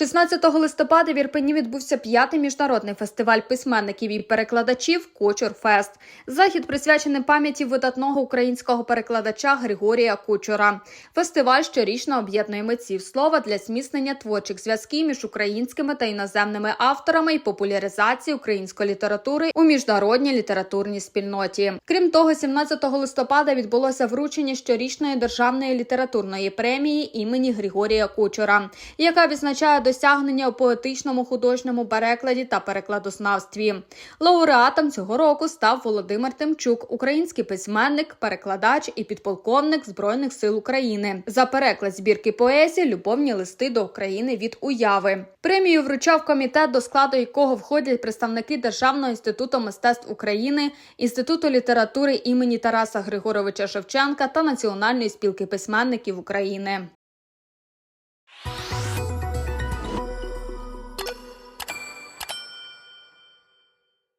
16 листопада в Ірпені відбувся п'ятий міжнародний фестиваль письменників і перекладачів Кучур Фест. Захід присвячений пам'яті видатного українського перекладача Григорія Кучура. Фестиваль щорічно об'єднує митців слова для зміцнення творчих зв'язків між українськими та іноземними авторами і популяризації української літератури у міжнародній літературній спільноті. Крім того, 17 листопада відбулося вручення щорічної державної літературної премії імені Григорія Кучура, яка відзначає досягнення у поетичному художньому перекладі та перекладознавстві. Лауреатом цього року став Володимир Тимчук, український письменник, перекладач і підполковник Збройних сил України за переклад збірки поезії Любовні листи до України від уяви. Премію вручав комітет, до складу якого входять представники Державного інституту мистецтв України, Інституту літератури імені Тараса Григоровича Шевченка та Національної спілки письменників України.